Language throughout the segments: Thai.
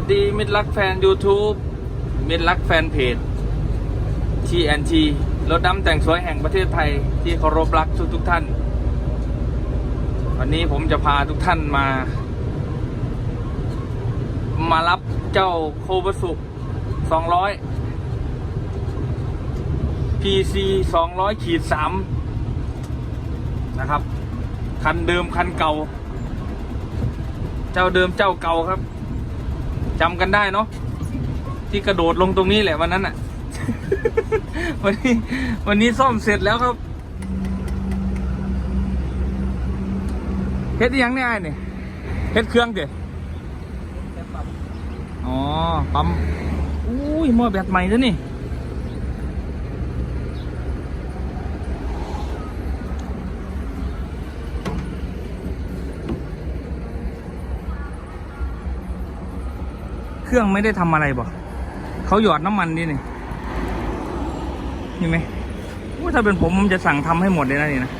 วัสดีมิตรรักแฟน YouTube มิตรรักแฟนเพจ TNT รถดำแต่งสวยแห่งประเทศไทยที่เคารพรักทุกทุกท่าน วันนี้ผมจะพาทุกท่านมา มารับเจ้าโคบสุ200 PC 200ขีด3นะครับ คันเดิมคันเก่า เจ้าเดิมเจ้าเก่าครับ จำกันได้เนาะที่กระโดดลงตรงนี้แหละวันนั้นอะ วันนี้ วันนี้ซ่อมเสร็จแล้วครับเฮ็ดอิหยังเนี่ยไอ้เนี่ยเฮ็ดเครื่องเดี๋ยอ๋อปั๊มอุ้ยหม้อแบตใหม่แล้วนี่ เครื่องไม่ได้ทำอะไรบ่เขาหยอดน้ำมันนี่นี่นี่ไหมว่าถ้าเป็นผมผมจะสั่งทำให้หมดเลยนะนี่นะ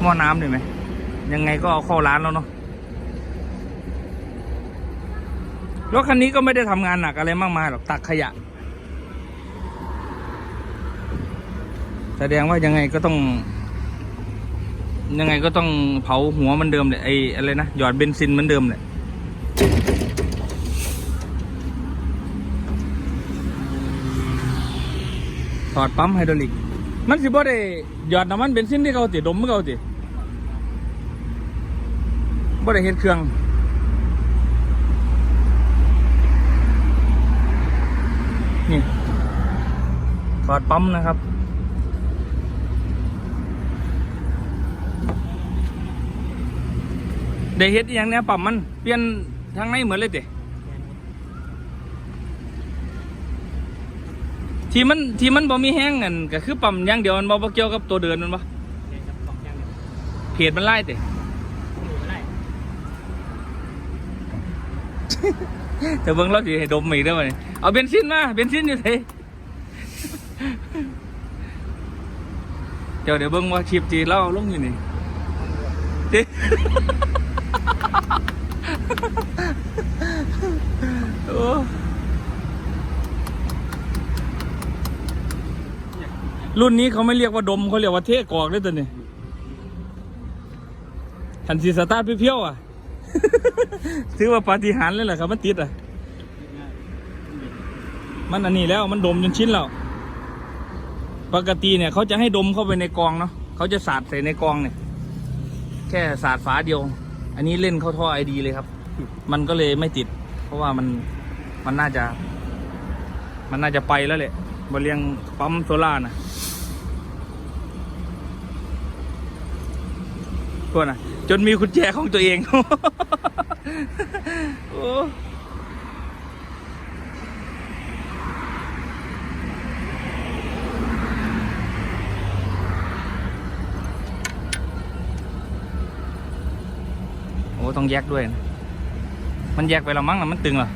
หม้อน้ำเลยไหมยังไงก็เอาเข้าร้านแล้วเนาะรถคันนี้ก็ไม่ได้ทำงานหนักอะไรมากมายหรอกตักขยะ แสดงว่ายังไงก็ต้อง ยังไงก็ต้องเผาหัวมันเดิมเลยไอ้อะไรนะหยอดเบนซินเหมือนเดิมเลย ถอดปั๊มไฮดรอลิก มันสิบ่ได้หยอดน้ำมันเบนซินที่เขาติดดมที่เขาติดบ่ได้เฮ็ดเครื่อง นี่ถอดปั๊มนะครับได้เฮ็ดอย่างเนี้ยปั๊มมัน เปลี่ยนทางในเหมือนเลยเติ ที่มันที่มันบ่มีแห้งกันก็คือปั๊มอย่างเดียวมันบ่บ่เกี่ยวกับตัวเดินมันบ่เพจมันไล่ติแต่เบิ่งเราสิให้ดมอีกได้อบ่นี่เอาเบนซินมาเบนซินอยู่ไสเดี๋ยวเดี๋ยวเบิ่งว่าคลิปที่เราลงอยู่นี่ติโอ้ รุ่นนี้เขาไม่เรียกว่าดมเขาเรียกว่าเทกอกเลยตัวนี้ทันสีสตาร์ทเพี้ยวๆอะ ถือว่าปาฏิหาริย์เลยแหละครับ มันติดอะ มันอันนี้แล้วมันดมจนชิ้นแล้ว ปกติเนี่ยเขาจะให้ดมเข้าไปในกองเนาะเขาจะสาดใส่ในกองเนี่ย แค่สาดฝาเดียว อันนี้เล่นเข้าท่อไอดีเลยครับ มันก็เลยไม่ติด เพราะว่ามันมันน่าจะ มันน่าจะไปแล้วแหละ บริเลียงปั๊มโซล่านะพวกน่ะจนมีกุญแจของตัวเองโอ้โอ้ต้องแยกด้วยนะมันแยกไปแล้วมั้งนะมันตึงเหรอ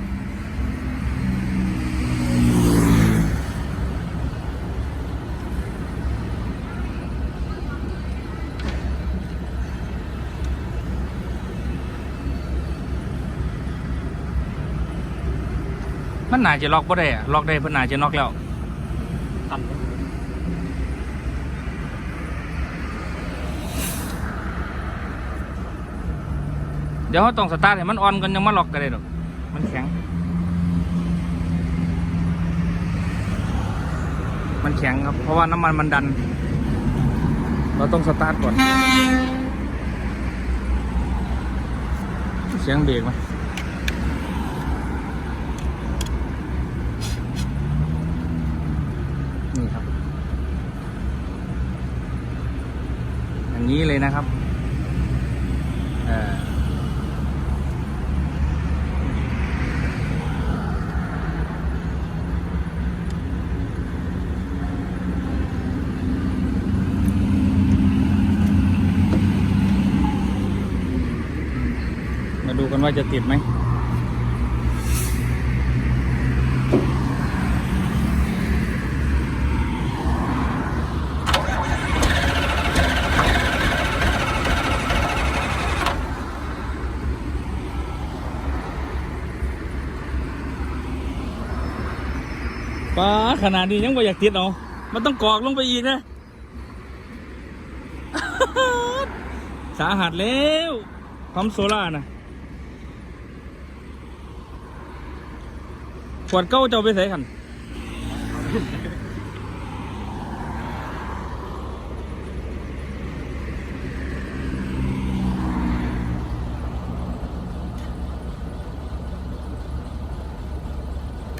มันน่าจะล็อกบ่ได้อะล็อกได้เพิ่นน่าจะน็อกแล้วตันเดี๋ยวเขาต้องสตาร์ทให้มันออนกันยังมาล็อกกันได้ดอกมันแข็ง มันแข็งครับ เพราะว่าน้ำมันมันดัน เราต้องสตาร์ทก่อน เสียงเบรกไหมนี่ครับ อย่าง นี้เลยนะครับมาดูกันว่าจะติดไหม ขนาดนี้ยังไม่อยากติดเอามันต้องกรอกลงไปอีกนะ สาหัสแล้วปั๊มโซล่านะขวดเก้าเจ้าไปใส่ขัน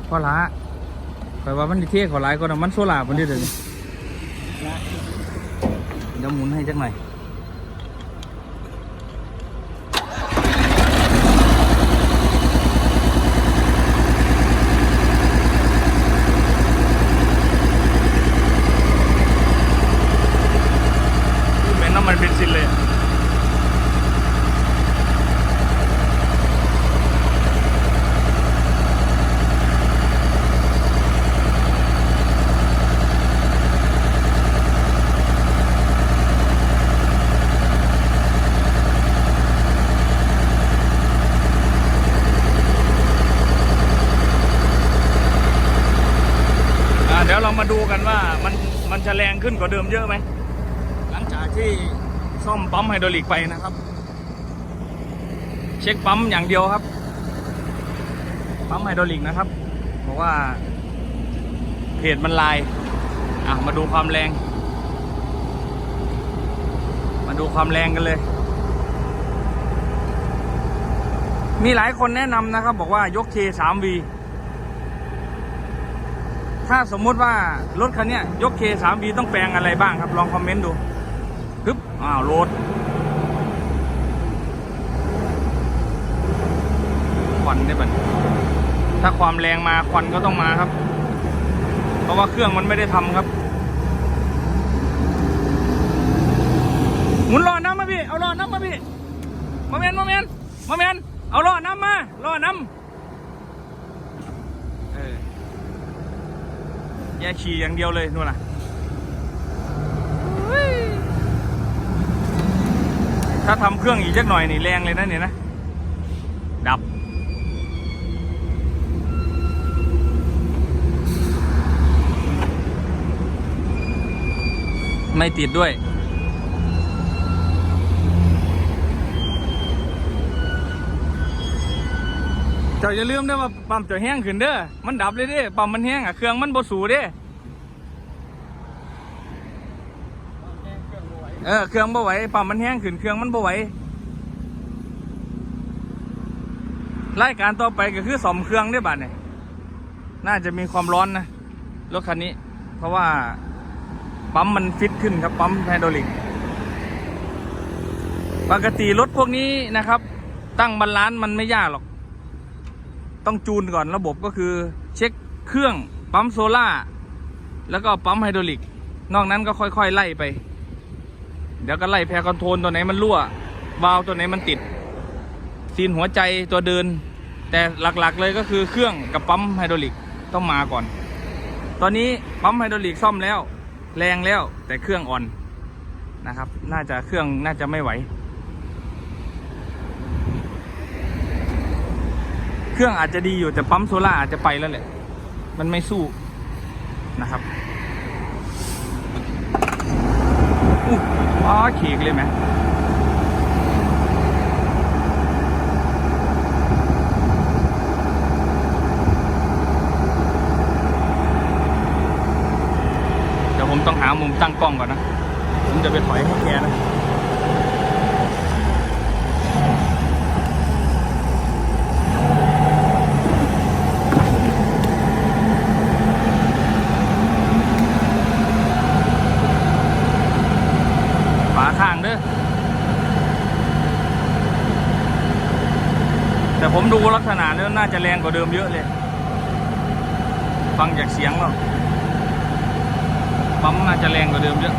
พอละ คอยว่ามันดิเท่ขอหลายก็นะมันโซล่ามันดิเดี๋ยวนี้เดี๋ยวหมุนให้จักหน่อยเหม็นน้ำมันเบนซินเลยอะอะเดี๋ยวเรามาดูกันว่ามันมันจะแรง ขึ้นกว่าเดิมเยอะไหม หลังจากที่ซ่อมปั๊มไฮดรอลิกไปนะครับ เช็คปั๊มอย่างเดียวครับ ปั๊มไฮดรอลิกนะครับบอกว่าเพจมันลายอะมาดูความแรง มาดูความแรงกันเลย มีหลายคนแนะนำนะครับ บอกว่ายก K3V ถ้าสมมติว่ารถคันนี้ยยก K3V ต้องแปลงอะไรบ้างครับ ลองคอมเมนต์ดูฮึบอ้าวโหลดควันได้บันถ้าความแรงมาควันก็ต้องมาครับ เพราะว่าเครื่องมันไม่ได้ทำครับ หมุนล้อน้ำมาพี่ เอาล้อน้ำมาพี่มาเมนมาเมนมาเมนเอาล้อน้ำมาล้อน้ำเออแย่ขี่อย่างเดียวเลยนู่นน่ะถ้าทำเครื่องอีกจักหน่อยนี่แรงเลยนะเนี่ยนะ ดับ ไม่ติดด้วย จ้าอย่าลืมนะว่าปั๊มเจ้าแห้งขึ้นเด้อ มันดับเลยเด้ปั๊มมันแห้งอะเครื่องมันบสูเด้เออเครื่องบ่ไหวปั๊มมันแห้งขึ้นเครื่องมันบ่ไหวรายการต่อไปก็คือซ่อมเครื่องได้บัดเนี่ยน่าจะมีความร้อนนะรถคันนี้ เพราะว่าปั๊มมันฟิตขึ้นครับปั๊มไฮดรอลิกปกติรถพวกนี้นะครับ ตั้งบรรลานซ์มันไม่ยากหรอก ต้องจูนก่อนระบบก็คือ เช็คเครื่องปั๊มโซล่าแล้วก็ปั๊มไฮดรอลิก นอกนั้นก็ค่อยๆ ไล่ไป เดี๋ยวก็ไล่แพรคอนโทรลตัวไหนมันรั่ว วาล์วตัวไหนมันติด ซีนหัวใจตัวเดิน แต่หลักๆเลยก็คือเครื่องกับปั๊มไฮดรอลิกต้องมาก่อน ตอนนี้ปั๊มไฮดรอลิกซ่อมแล้ว แรงแล้วแต่เครื่องอ่อนนะครับ น่าจะเครื่องน่าจะไม่ไหว เครื่องอาจจะดีอยู่แต่ปั๊มโซล่าอาจจะไปแล้วแหละ มันไม่สู้นะครับอู้อ๋อขีกเลยไหมเดี๋ยวผมต้องหามุมตั้งกล้องก่อนนะ ผมจะไปถอยให้แกนะ ฝาข้างเด้อ แต่ ผมดูลักษณะแล้วน่าจะแรงกว่าเดิมเยอะเลย ฟังจากเสียงแล้วปั๊มน่าจะแรงกว่าเดิมเยอะ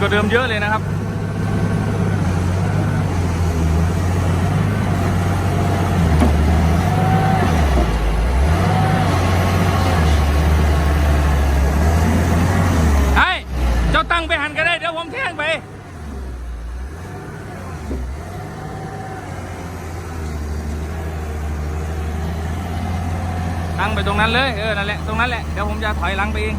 กว่าเดิมเยอะเลยนะครับ ไอ้เจ้าตั้งไปหันก็ได้ เดี๋ยวผมแท่งไปตั้งไปตรงนั้นเลย เออ นั่นแหละ ตรงนั้นแหละ เดี๋ยวผมจะถอยหลังไปเอง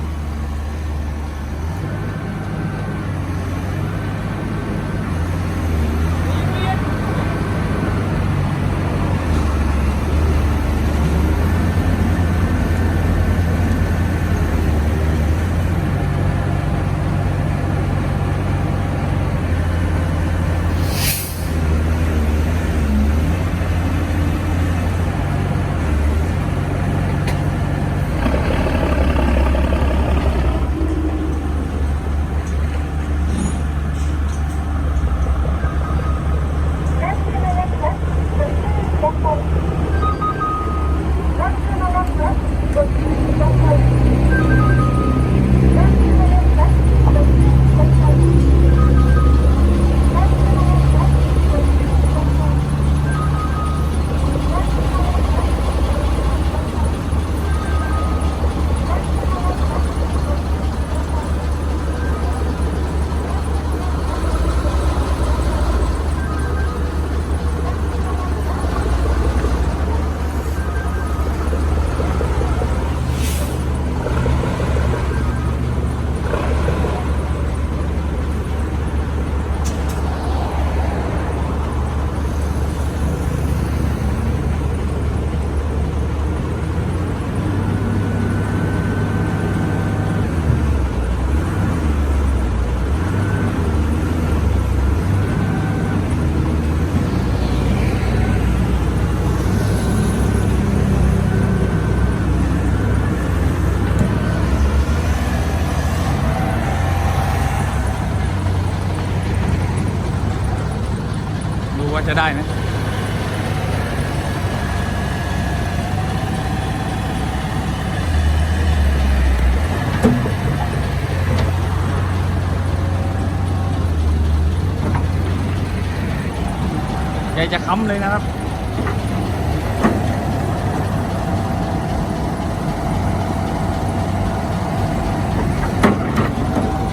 จะค้ำเลยนะครับ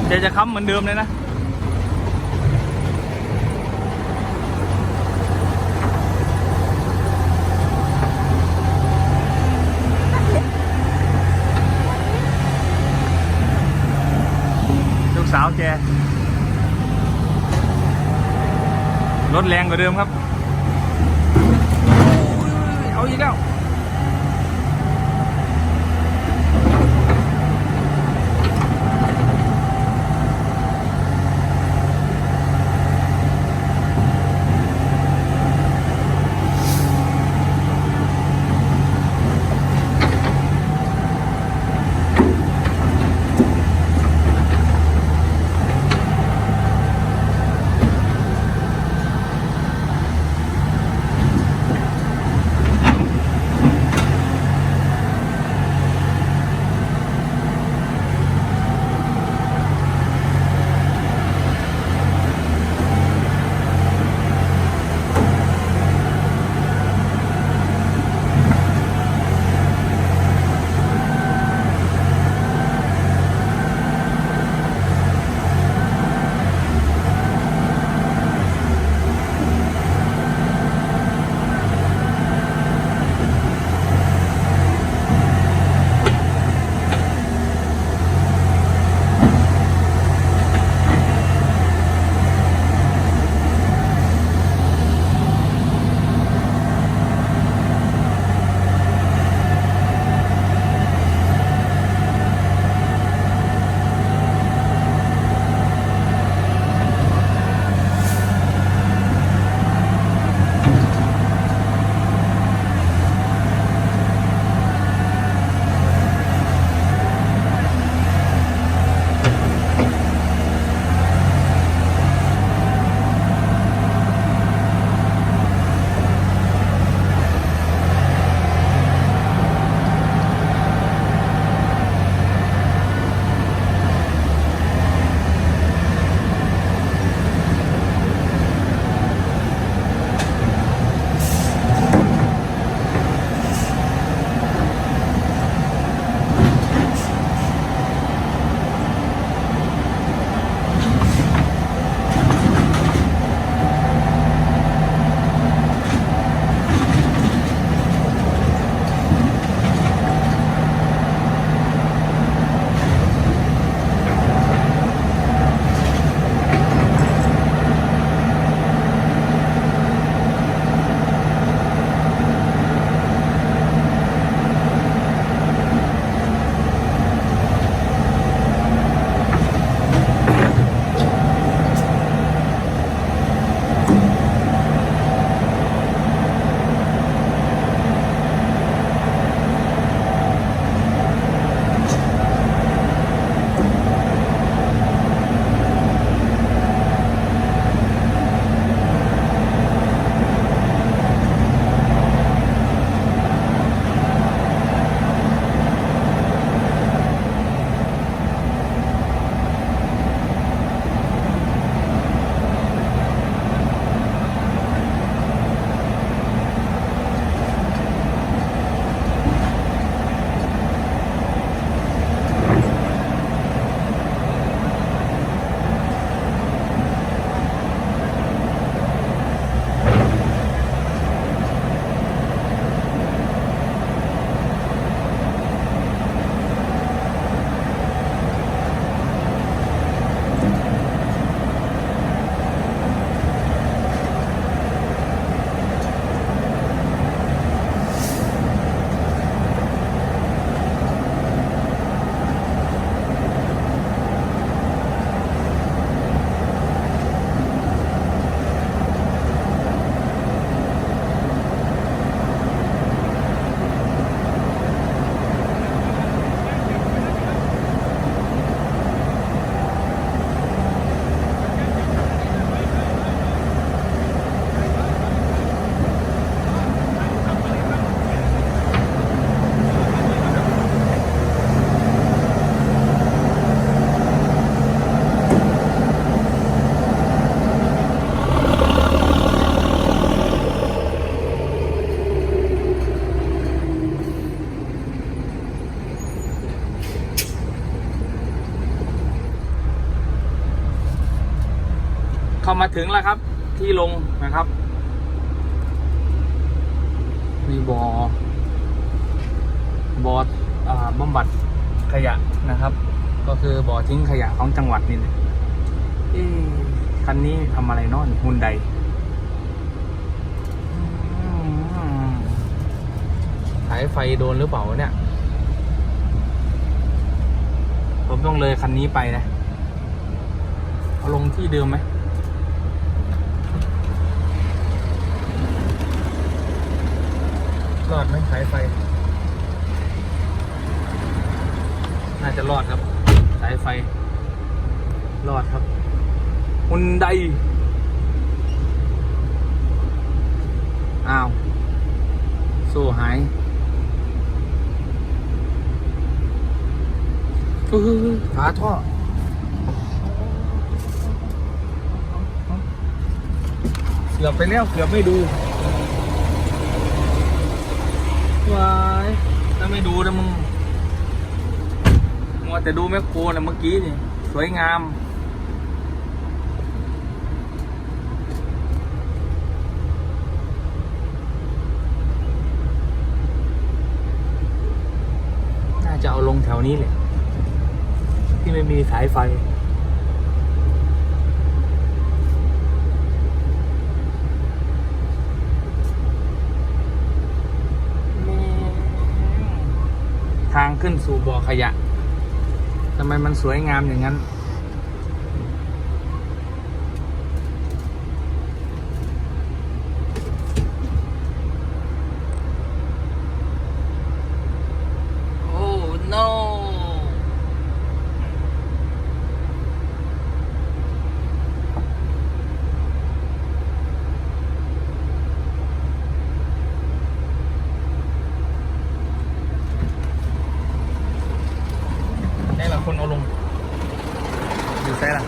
ใหญ่จะค้ำเหมือนเดิมเลยนะลูกสาวแกรถแรงกว่าเดิมครับ เอาอีกแล้ว ถึงแล้วครับที่ลงนะครับมีบอ่อบอ่ออ่าบำบัดขยะนะครับ ก็คือบ่อทิ้งขยะของจังหวัดนี่เลยคันนี้ทำอะไรนอนฮุนไดสายไฟโดนหรือเปล่าเนี่ย ผมต้องเลยคันนี้ไปนะ เอาลงที่เดิมไหม รอดไหมสายไฟ น่าจะรอดครับ สายไฟ รอดครับหุนไดอ้าวสู้หายฮ้ยฝาท่อเกือบไปแล้วเกือบไม่ดู วายถ้าไม่ดูนะมึงมัวแต่ดูแมคโครนะเมื่อกี้นี่สวยงาม น่าจะเอาลงแถวนี้เลยที่ไม่มีสายไฟ ทางขึ้น สู่บ่อขยะทำไมมันสวยงามอย่างนั้น โอ้ no ได้ละคนเอาลง อยู่ไซล่ะ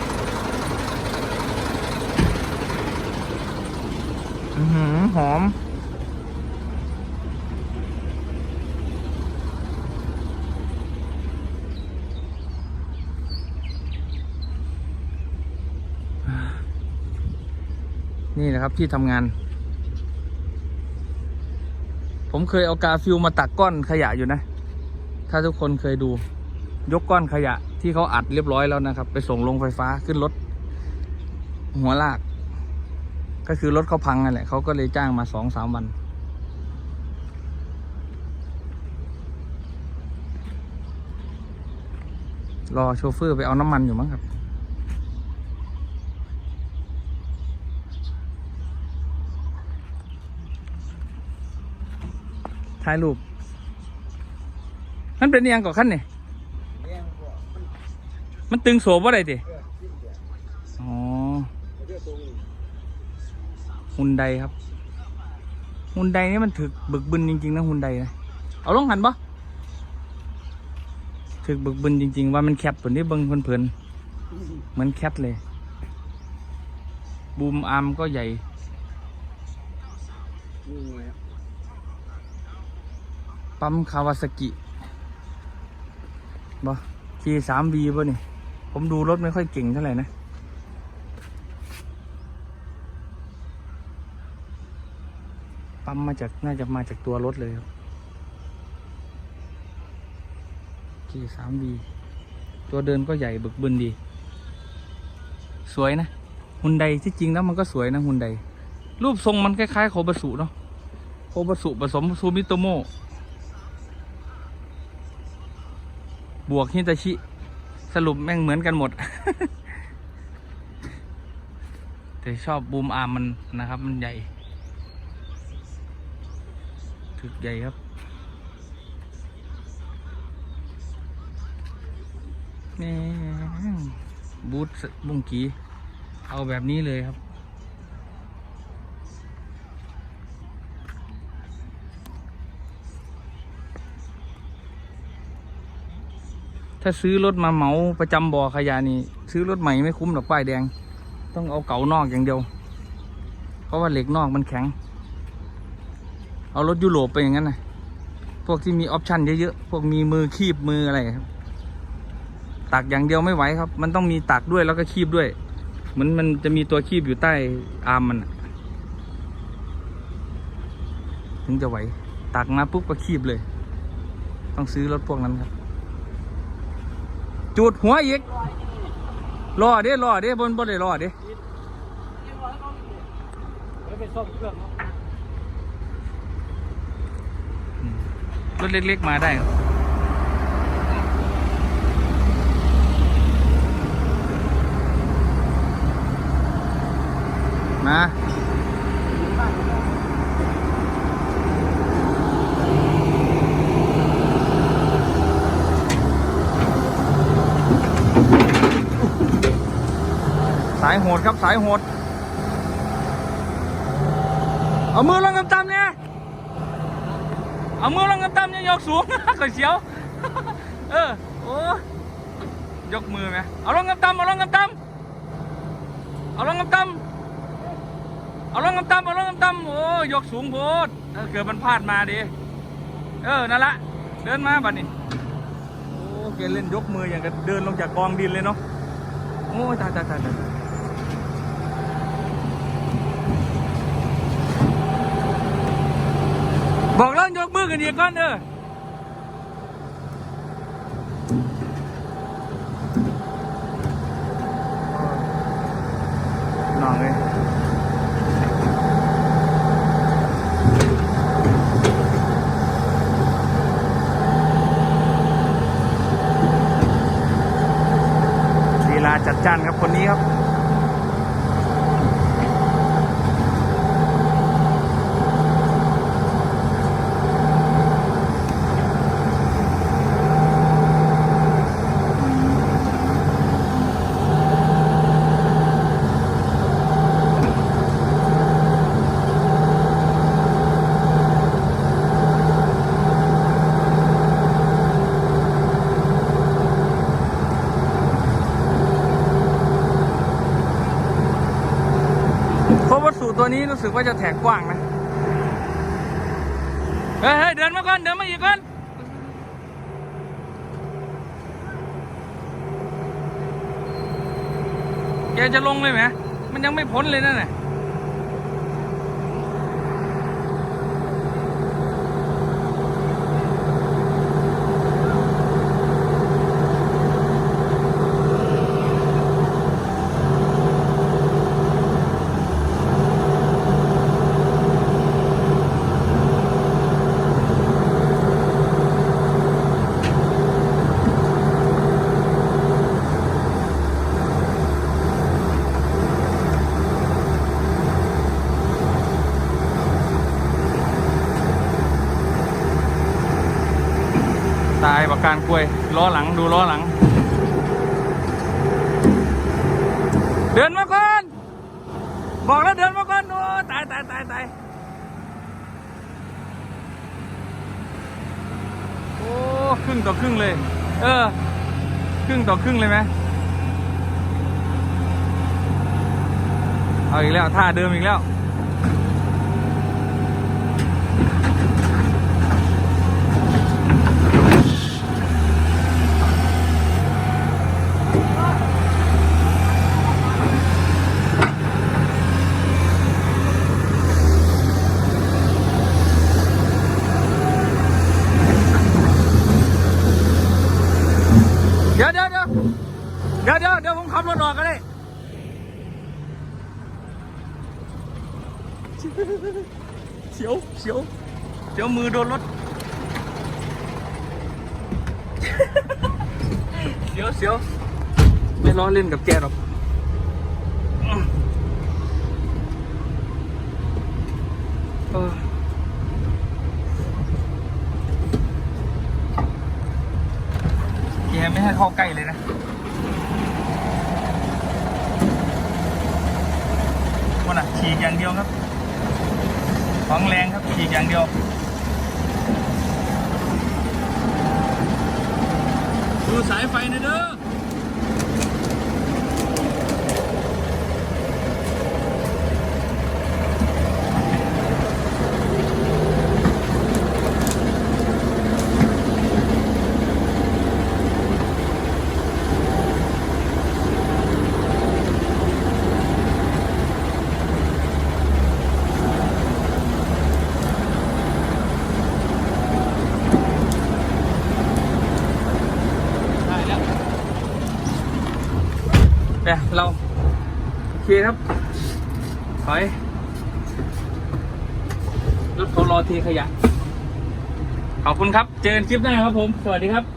อือหือ หอม นี่นะครับที่ทำงาน ผมเคยเอากาฟิลมาตักก้อนขยะอยู่นะ ถ้าทุกคนเคยดู ยกก้อนขยะที่เขาอัดเรียบร้อยแล้วนะครับ ไปส่งลงไฟฟ้าขึ้นรถ หัวลาก ก็คือรถเขาพังนั่นแหละเขาก็เลยจ้างมาสองสามวันรอโชเฟอร์ไปเอาน้ำมันอยู่มั้งครับ ถ่ายรูปมันเป็นอิหยังก่อขั้นนี่มันตึงโสบว่าไรติอ๋อฮุนไดครับฮุนไดนี่มันถึกบึกบึนจริงๆนะฮุนไดนะเอาลงหันปะถึกบึกบึนจริง ๆ ว่ามันแคปตัวนี้เบิ้งเพลินๆเหมือนแคทเลย บูมอาร์มก็ใหญ่ ปั๊มคาวาสกิบ่คีสามวีป่นี่ ผมดูรถไม่ค่อยเก่งเท่าไหร่นะปั๊มมาจากน่าจะมาจากตัวรถเลยครับคีสามวีตัวเดินก็ใหญ่บึกบึนดี สวยนะฮุนไดที่จริงแล้วมันก็สวยนะฮุนไดรูปทรงมันคล้ายๆโคบสุเนาะโคบสุผสมซูมิโตโม บวกฮิตาชิ สรุปแม่งเหมือนกันหมด แต่ชอบบูมอาร์มมันนะครับ มันใหญ่ถึกใหญ่ครับแม่บูทบุ้งกี เอาแบบนี้เลยครับ ถ้าซื้อรถมาเหมาประจำบ่อขยะนี่ ซื้อรถใหม่ไม่คุ้มหรอกป้ายแดง ต้องเอาเก่านอกอย่างเดียว เพราะว่าเหล็กนอกมันแข็ง เอารถยุโรปไปอย่างนั้นนะพวกที่มีออปชันเยอะๆ พวกมีมือคีบมืออะไรครับ ตักอย่างเดียวไม่ไหวครับ มันต้องมีตักด้วยแล้วก็คีบด้วย เหมือนมันจะมีตัวคีบอยู่ใต้อาร์มมันถึงจะไหว ตักมาปุ๊บก็คีบเลย ต้องซื้อรถพวกนั้นครับ จูดหัวอีกรอเด้รอเด้บนบนได้รอเด้รถเล็กๆมาได้มาสายโห ดครับสายโหด เอามือลงกำตำเนี่ย เอามือลงกำตำเนี่ยยกสูงก่อเสียว เออ โอ้ยกมือไหมเอาลงกำตำเอาลงกำตำเอาลงกำตำเอาลงกำตำเอาลงกำตำโอ้ยกสูงโพดเออเกิดมันพลาดมาดิ เออ นั่นละ เดินมาบัดนี้โอ้เกเล่นยกมืออย่างกับเดินลงจากกองดินเลยเนาะ โอ้ยตายตายตายตาย บอกเล่ายกมือกันอีกก่อนเด้อ น้องเลยลีลาจัดจ้านครับคนนี้ครับ เพราะวัสดุตัวนี้รู้ สึกว่าจะแถกกว้างนะ เฮ้ยเดินมาก่อน เดินมาอีกก่อน แกจะลงเลยไหม มันยังไม่พ้นเลยนั่นแหละ การกล้วยล้อหลังดูล้อหลัง เดินมาก่อน บอกแล้วเดินมาก่อนโอ้ตายตายตายตายโอ้ครึ่งต่อครึ่งเลย เออ ครึ่งต่อครึ่งเลยไหมเอาอีกแล้วท่าเดิมอีกแล้ว เดี๋ยวเดี๋ยวเดี๋ยวเดี๋ยวเดี๋ยวเดี๋ยวผมขับรถออกก็ได้ เสียวเสียวเสียวมือโดนรถ เสียวเสียวไม่ล้อเล่นกับแกหรอกเออ แกไม่ให้เข้าใกล้เลยนะ วันน่ะฉีกอย่างเดียวครับ ของแรงครับฉีกอย่างเดียว ดูสายไฟหนะเด้อ แต่เรา โอเค ครับ ถอย รถเขารอเทขยะ ขอบคุณครับ เจอกันคลิปหน้าครับผม สวัสดีครับ